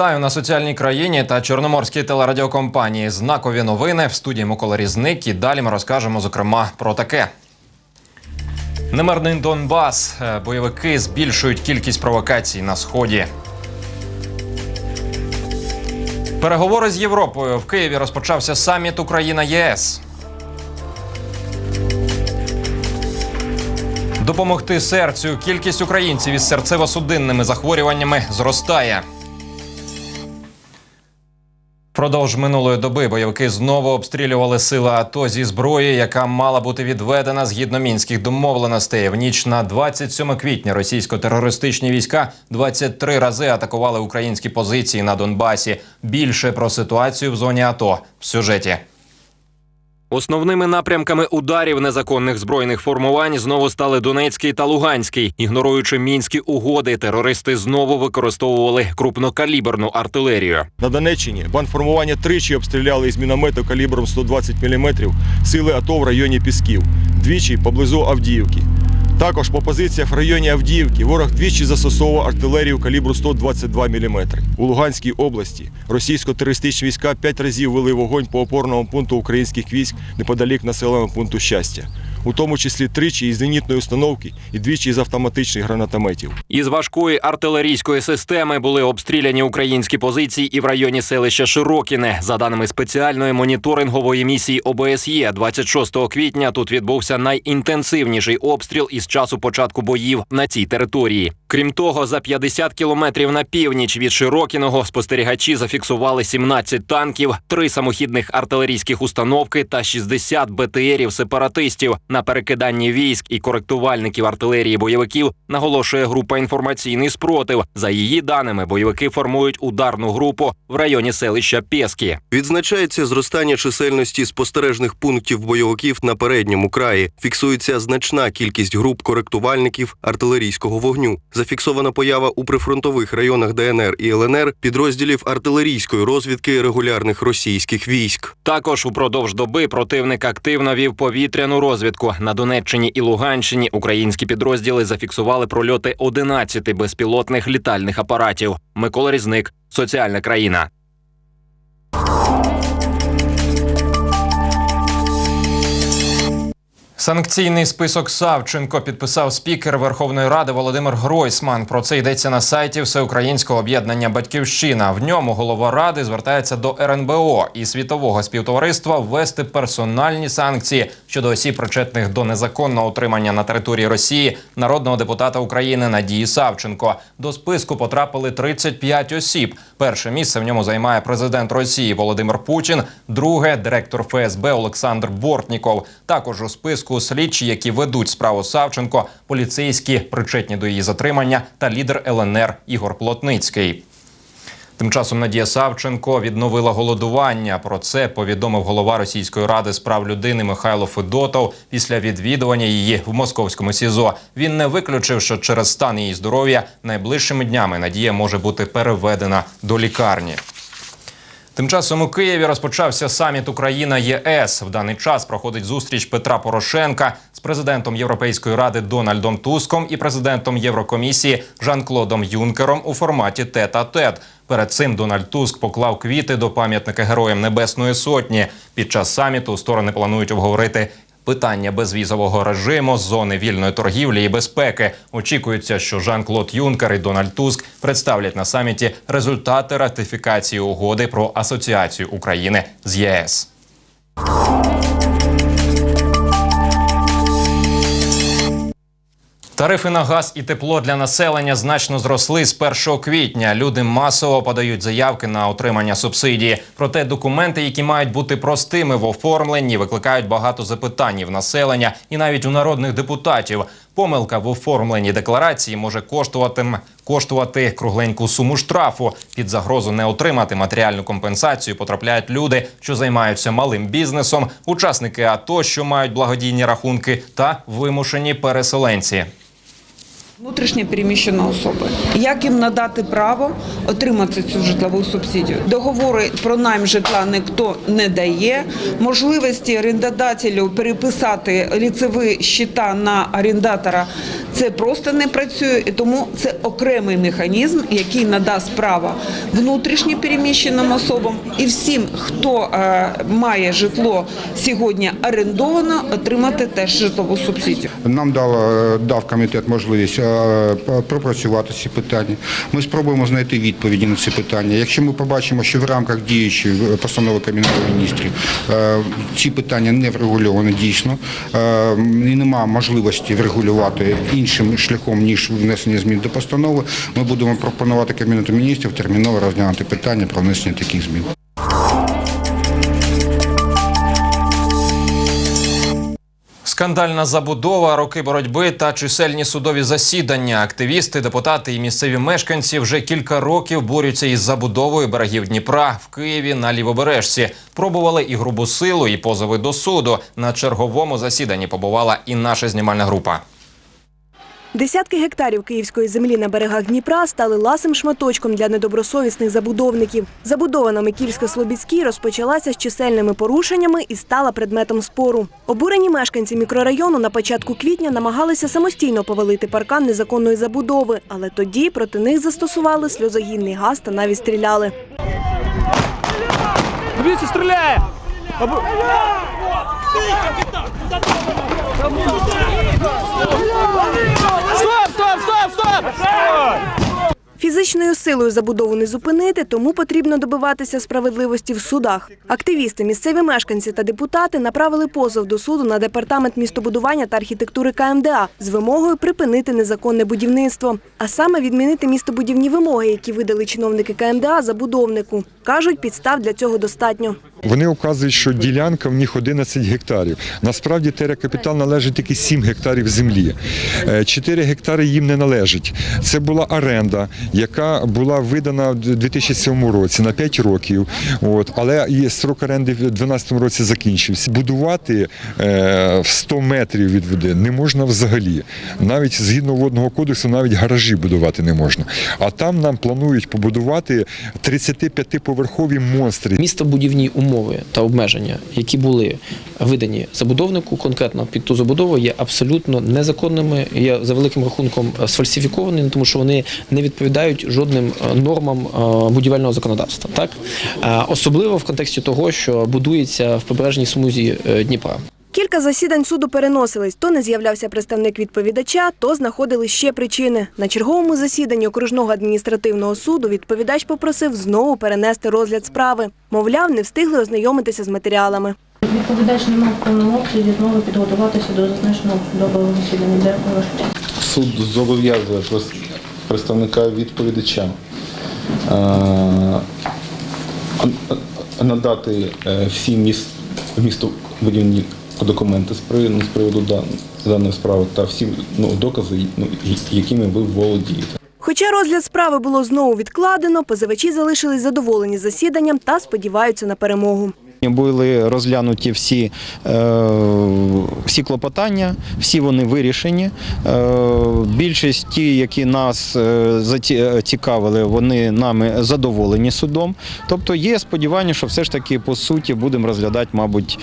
Вітаю на соціальній країні та чорноморській телерадіокомпанії. Знакові новини в студії Микола Різник. І далі ми розкажемо зокрема про таке. Немирний Донбас. Е, Бойовики збільшують кількість провокацій на сході. Переговори з Європою в Києві розпочався саміт Україна ЄС. Допомогти серцю. Кількість українців із серцево-судинними захворюваннями зростає. Продовж минулої доби бойовики знову обстрілювали сили АТО зі зброї, яка мала бути відведена згідно мінських домовленостей. В ніч на 27 квітня російсько-терористичні війська 23 рази атакували українські позиції на Донбасі. Більше про ситуацію в зоні АТО в сюжеті. Основними напрямками ударів незаконних збройних формувань знову стали Донецький та Луганський. Ігноруючи мінські угоди, терористи знову використовували крупнокаліберну артилерію. На Донеччині банформування тричі обстріляли із міномету калібром 120 мм сили АТО в районі Пісків, двічі поблизу Авдіївки. Також по позиціях в районі Авдіївки ворог двічі застосовував артилерію калібру 122 мм. У Луганській області російсько-терористичні війська п'ять разів вели вогонь по опорному пункту українських військ неподалік населеного пункту щастя, у тому числі тричі із зенітної установки і двічі із автоматичних гранатометів. Із важкої артилерійської системи були обстріляні українські позиції і в районі селища Широкіне. За даними спеціальної моніторингової місії ОБСЄ, 26 квітня тут відбувся найінтенсивніший обстріл із часу початку боїв на цій території. Крім того, за 50 кілометрів на північ від Широкіного спостерігачі зафіксували 17 танків, три самохідних артилерійських установки та 60 БТРів сепаратистів. На перекиданні військ і коректувальників артилерії бойовиків наголошує група інформаційний спротив. За її даними, бойовики формують ударну групу в районі селища Пєскі. Відзначається зростання чисельності спостережних пунктів бойовиків на передньому краї. Фіксується значна кількість груп коректувальників артилерійського вогню. Зафіксована поява у прифронтових районах ДНР і ЛНР підрозділів артилерійської розвідки регулярних російських військ. Також упродовж доби противник активно вів повітряну розвідку на Донеччині і Луганщині. Українські підрозділи зафіксували прольоти 11 безпілотних літальних апаратів. Микола Різник, соціальна країна. Санкційний список Савченко підписав спікер Верховної Ради Володимир Гройсман. Про це йдеться на сайті Всеукраїнського об'єднання Батьківщина. В ньому голова ради звертається до РНБО і світового співтовариства ввести персональні санкції щодо осіб, причетних до незаконного утримання на території Росії народного депутата України Надії Савченко. До списку потрапили 35 осіб. Перше місце в ньому займає президент Росії Володимир Путін, друге директор ФСБ Олександр Бортніков. Також у списку слідчі, які ведуть справу Савченко, поліцейські причетні до її затримання та лідер ЛНР Ігор Плотницький. Тим часом Надія Савченко відновила голодування. Про це повідомив голова Російської ради з прав людини Михайло Федотов після відвідування її в московському СІЗО. Він не виключив, що через стан її здоров'я найближчими днями Надія може бути переведена до лікарні. Тим часом у Києві розпочався саміт Україна ЄС. В даний час проходить зустріч Петра Порошенка з президентом Європейської ради Дональдом Туском і президентом Єврокомісії Жан-Клодом Юнкером у форматі тет-а-тет. Перед цим Дональд Туск поклав квіти до пам'ятника Героям Небесної Сотні. Під час саміту сторони планують обговорити питання безвізового режиму, зони вільної торгівлі і безпеки. Очікується, що Жан-Клод Юнкер і Дональд Туск представлять на саміті результати ратифікації угоди про асоціацію України з ЄС. Тарифи на газ і тепло для населення значно зросли з 1 квітня. Люди масово подають заявки на отримання субсидії. Проте документи, які мають бути простими в оформленні, викликають багато запитань в населення і навіть у народних депутатів. Помилка в оформленні декларації може коштувати, коштувати кругленьку суму штрафу. Під загрозу не отримати матеріальну компенсацію потрапляють люди, що займаються малим бізнесом, учасники АТО, що мають благодійні рахунки, та вимушені переселенці. Внутрішньо переміщена особа. Як їм надати право отримати цю житлову субсидію? Договори про найм житла ніхто не дає. Можливості орендодателю переписати ліцеві щита на орендатора Це просто не працює, і тому це окремий механізм, який надасть право внутрішньо переміщеним особам і всім, хто е, має житло сьогодні орендовано, отримати теж житлову субсидію. Нам дав, е, дав комітет можливість е, пропрацювати ці питання. Ми спробуємо знайти відповіді на ці питання. Якщо ми побачимо, що в рамках діючої е, постанови Кабінету міністрів е, ці питання не врегульовані дійсно е, і немає можливості врегулювати іншим шляхом, ніж внесення змін до постанови, ми будемо пропонувати Кабінету міністрів терміново розглянути питання про внесення таких змін. Скандальна забудова, роки боротьби та чисельні судові засідання. Активісти, депутати і місцеві мешканці вже кілька років борються із забудовою берегів Дніпра в Києві на лівобережці. Пробували і грубу силу, і позови до суду. На черговому засіданні побувала і наша знімальна група. Десятки гектарів київської землі на берегах Дніпра стали ласим шматочком для недобросовісних забудовників. Забудова на Микільсько-Слобідській розпочалася з чисельними порушеннями і стала предметом спору. Обурені мешканці мікрорайону на початку квітня намагалися самостійно повалити паркан незаконної забудови, але тоді проти них застосували сльозогінний газ та навіть стріляли. Дивіться, стріляє! Стоп! Фізичною силою забудову не зупинити, тому потрібно добиватися справедливості в судах. Активісти, місцеві мешканці та депутати направили позов до суду на департамент містобудування та архітектури КМДА з вимогою припинити незаконне будівництво, а саме відмінити містобудівні вимоги, які видали чиновники КМДА забудовнику. кажуть, підстав для цього достатньо. Вони вказують, що ділянка в них 11 гектарів. Насправді терекапітал належить тільки 7 гектарів землі. 4 гектари їм не належить. Це була оренда, яка була видана в 2007 році на 5 років. От, але і срок оренди в 2012 році закінчився. Будувати е, в 100 метрів від води не можна взагалі. Навіть згідно водного кодексу, навіть гаражі будувати не можна. А там нам планують побудувати 35-поверхові монстри. Містобудівні умови та обмеження, які були видані забудовнику конкретно під ту забудову, є абсолютно незаконними, є за великим рахунком сфальсифіковані, тому що вони не відповідають жодним е, нормам е, будівельного законодавства. Так Е, особливо в контексті того, що будується в прибережній смузі е, Дніпра. Кілька засідань суду переносились. То не з'являвся представник відповідача, то знаходили ще причини. На черговому засіданні окружного адміністративного суду відповідач попросив знову перенести розгляд справи. Мовляв, не встигли ознайомитися з матеріалами. Відповідач не мав повного обсязі знову підготуватися до зазначеного судового засідання. Дякую. Суд зобов'язує представника відповідача е, надати е, всі міс- містобудівні документи з приводу, даної справи та всі ну, докази, ну, якими ви володієте. Хоча розгляд справи було знову відкладено, позивачі залишились задоволені засіданням та сподіваються на перемогу. Були розглянуті всі, е, всі клопотання, всі вони вирішені. Е, більшість ті, які нас е, заці- цікавили, вони нами задоволені судом. Тобто є сподівання, що все ж таки по суті будемо розглядати, мабуть,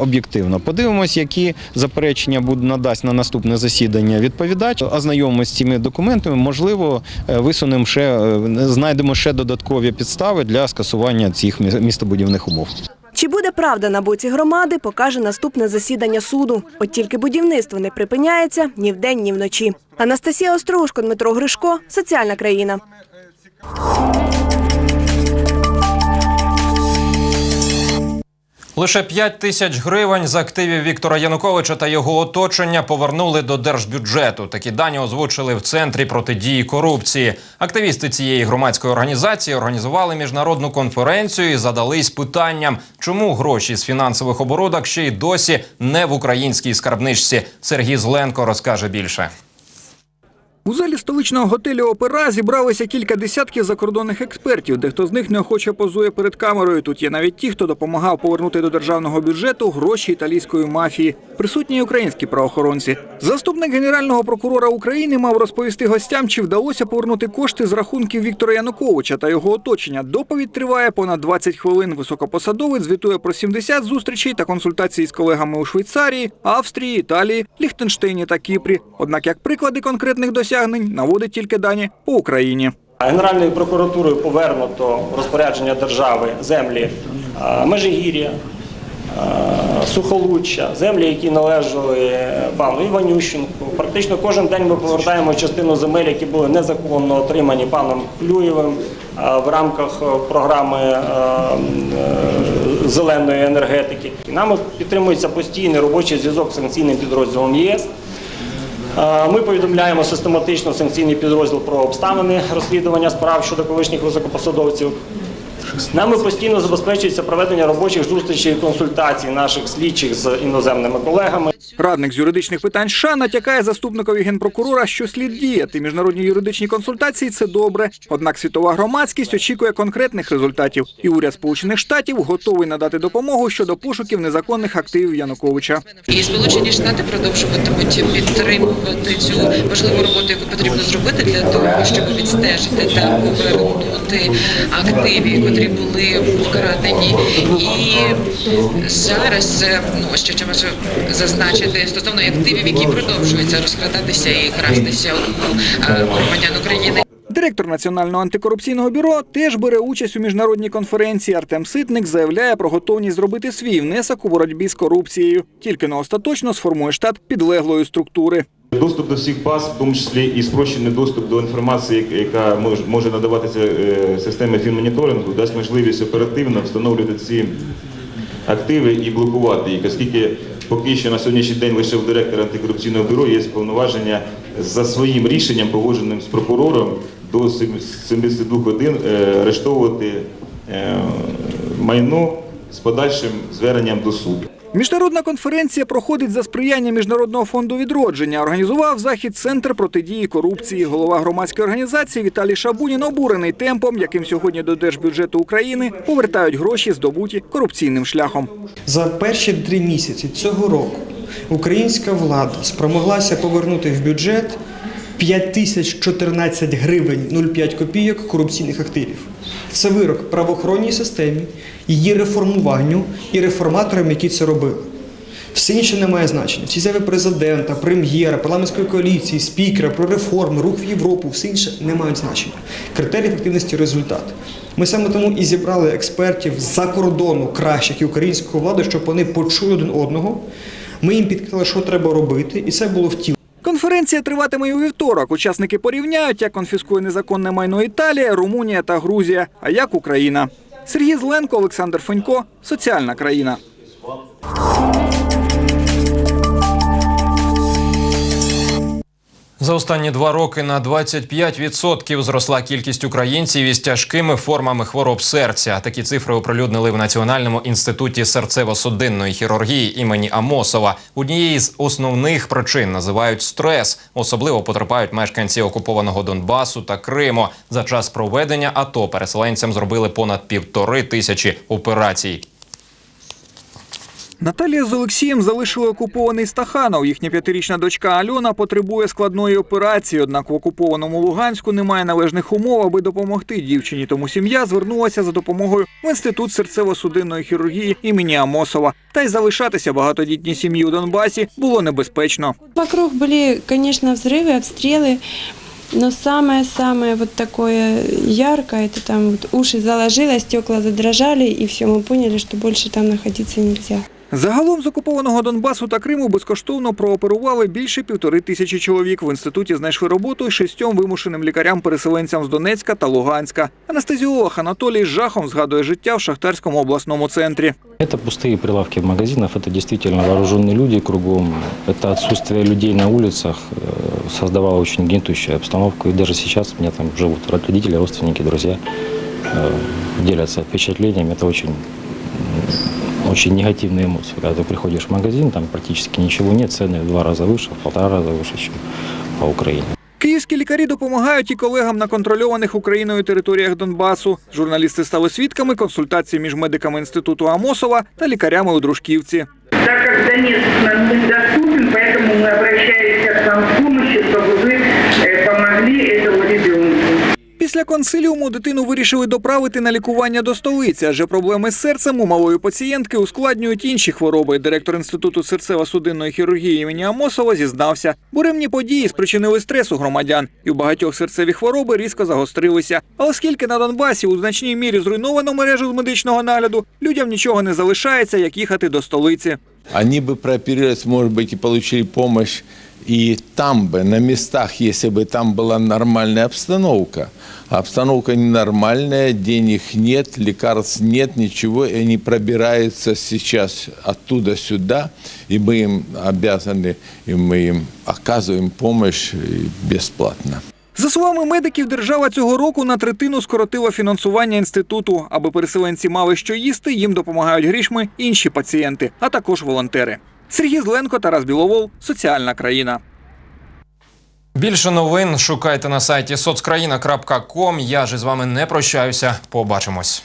об'єктивно. Подивимось, які заперечення надасть на наступне засідання відповідач. Ознайомимося з цими документами. Можливо, висунемо ще знайдемо ще додаткові підстави для скасування цих мі- містобудівних умов. Чи буде правда на боці громади, покаже наступне засідання суду. От тільки будівництво не припиняється ні вдень, ні вночі. Анастасія Острушко, Дмитро Гришко, соціальна країна. Лише 5 тисяч гривень з активів Віктора Януковича та його оточення повернули до держбюджету. Такі дані озвучили в центрі протидії корупції. Активісти цієї громадської організації організували міжнародну конференцію і задались питанням, чому гроші з фінансових оборудок ще й досі не в українській скарбничці. Сергій Зленко розкаже більше. У залі столичного готелю Опера зібралися кілька десятків закордонних експертів. Дехто з них неохоче позує перед камерою. Тут є навіть ті, хто допомагав повернути до державного бюджету гроші італійської мафії. Присутні й українські правоохоронці. Заступник генерального прокурора України мав розповісти гостям, чи вдалося повернути кошти з рахунків Віктора Януковича та його оточення. Доповідь триває понад 20 хвилин. Високопосадовець звітує про 70 зустрічей та консультацій з колегами у Швейцарії, Австрії, Італії, Ліхтенштейні та Кіпрі. Однак, як приклади конкретних досягнень, наводить тільки дані по Україні. Генеральною прокуратурою повернуто розпорядження держави землі е, Межигір'я, е, Сухолуччя, землі, які належали пану Іванющенку. Практично кожен день ми повертаємо частину земель, які були незаконно отримані паном Клюєвим е, в рамках програми зеленої енергетики. Нами підтримується постійний робочий зв'язок з санкційним підрозділом ЄС. Е, Ми повідомляємо систематично санкційний підрозділ про обставини розслідування справ щодо колишніх високопосадовців. Нами постійно забезпечується проведення робочих зустрічей і консультацій наших слідчих з іноземними колегами. Радник з юридичних питань США натякає заступникові генпрокурора, що слід діяти. Міжнародні юридичні консультації це добре. Однак світова громадськість очікує конкретних результатів, і уряд Сполучених Штатів готовий надати допомогу щодо пошуків незаконних активів Януковича. І Сполучені Штати продовжуватимуть підтримувати цю важливу роботу, яку потрібно зробити для того, щоб відстежити та повернути активи, котрі були вкрадені. І зараз е, ну що можу зазначити стосовно активів, які продовжуються розкрадатися і крастися у е, громадян України. Директор Національного антикорупційного бюро теж бере участь у міжнародній конференції. Артем Ситник заявляє про готовність зробити свій внесок у боротьбі з корупцією. Тільки не остаточно сформує штат підлеглої структури. Доступ до всіх баз, в тому числі і спрощений доступ до інформації, яка може надаватися е, системі фінмоніторингу, дасть можливість оперативно встановлювати ці активи і блокувати їх, оскільки поки що на сьогоднішній день лише у директора антикорупційного бюро є повноваження за своїм рішенням, погодженим з прокурором, до 72 годин е, арештовувати е, майно з подальшим зверненням до суду. Міжнародна конференція проходить за сприяння Міжнародного фонду відродження. Організував захід Центр протидії корупції. Голова громадської організації Віталій Шабунін обурений темпом, яким сьогодні до держбюджету України повертають гроші, здобуті корупційним шляхом. За перші три місяці цього року українська влада спромоглася повернути в бюджет 5014 гривень 05 копійок корупційних активів. Це вирок правоохоронній системі, її реформуванню і реформаторам, які це робили. Все інше не має значення. Ці заяви президента, прем'єра, парламентської коаліції, спікера про реформи, рух в Європу, все інше не мають значення. Критерій ефективності результат. Ми саме тому і зібрали експертів з-за кордону кращих і української влади, щоб вони почули один одного. Ми їм підказали, що треба робити, і це було втілено. Конференція триватиме й у вівторок. Учасники порівняють, як конфіскує незаконне майно Італія, Румунія та Грузія, а як Україна. Сергій Зеленко, Олександр Фонько, соціальна країна. За останні два роки на 25% зросла кількість українців із тяжкими формами хвороб серця. Такі цифри оприлюднили в Національному інституті серцево-судинної хірургії імені Амосова. Однією з основних причин називають стрес. Особливо потерпають мешканці окупованого Донбасу та Криму. За час проведення АТО переселенцям зробили понад півтори тисячі операцій. Наталія з Олексієм залишили окупований Стаханов. Їхня п'ятирічна дочка Альона потребує складної операції. Однак в окупованому Луганську немає належних умов, аби допомогти дівчині. Тому сім'я звернулася за допомогою в інститут серцево-судинної хірургії імені Амосова. Та й залишатися багатодітній сім'ї у Донбасі було небезпечно. Вокруг были, конечно, взрывы, обстрелы, но самое-самое вот такое яркое, это там вот уши заложило, стекла задрожали, и все, мы поняли, что больше там находиться нельзя. Загалом з окупованого Донбасу та Криму безкоштовно прооперували більше півтори тисячі чоловік. В інституті знайшли роботу й шістьом вимушеним лікарям-переселенцям з Донецька та Луганська. Анестезіолог Анатолій з жахом згадує життя в Шахтарському обласному центрі. Это пустые прилавки магазинов, это действительно вооруженные люди кругом, это отсутствие людей на улицах э, создавало очень гнетущую обстановку. И даже сейчас у меня там живут родители, родственники, друзья, э, делятся впечатлениями. Это очень, м, очень негативные эмоции. Когда ты приходишь в магазин, там практически ничего нет, цены в два раза выше, в полтора раза выше, чем по Украине. Київські лікарі допомагають і колегам на контрольованих Україною територіях Донбасу. Журналісти стали свідками консультації між медиками інституту Амосова та лікарями у Дружківці. Так как Донецк Після консиліуму дитину вирішили доправити на лікування до столиці, адже проблеми з серцем у малої пацієнтки ускладнюють інші хвороби. Директор інституту серцево-судинної хірургії імені Амосова зізнався, буремні події спричинили стрес у громадян, і у багатьох серцеві хвороби різко загострилися. А оскільки на Донбасі у значній мірі зруйновано мережу з медичного нагляду, людям нічого не залишається, як їхати до столиці. Они бы прооперировались, может быть, и получили помощь и там бы, на местах, если бы там была нормальная обстановка. А обстановка ненормальная, денег нет, лекарств нет, ничего, и они пробираются сейчас оттуда сюда, и мы им обязаны, и мы им оказываем помощь и бесплатно. За словами медиків, держава цього року на третину скоротила фінансування інституту. Аби переселенці мали що їсти, їм допомагають грішми інші пацієнти, а також волонтери. Сергій Зленко, Тарас Біловол, Соціальна країна. Більше новин шукайте на сайті соцкраїна.ком. Я ж із вами не прощаюся. Побачимось.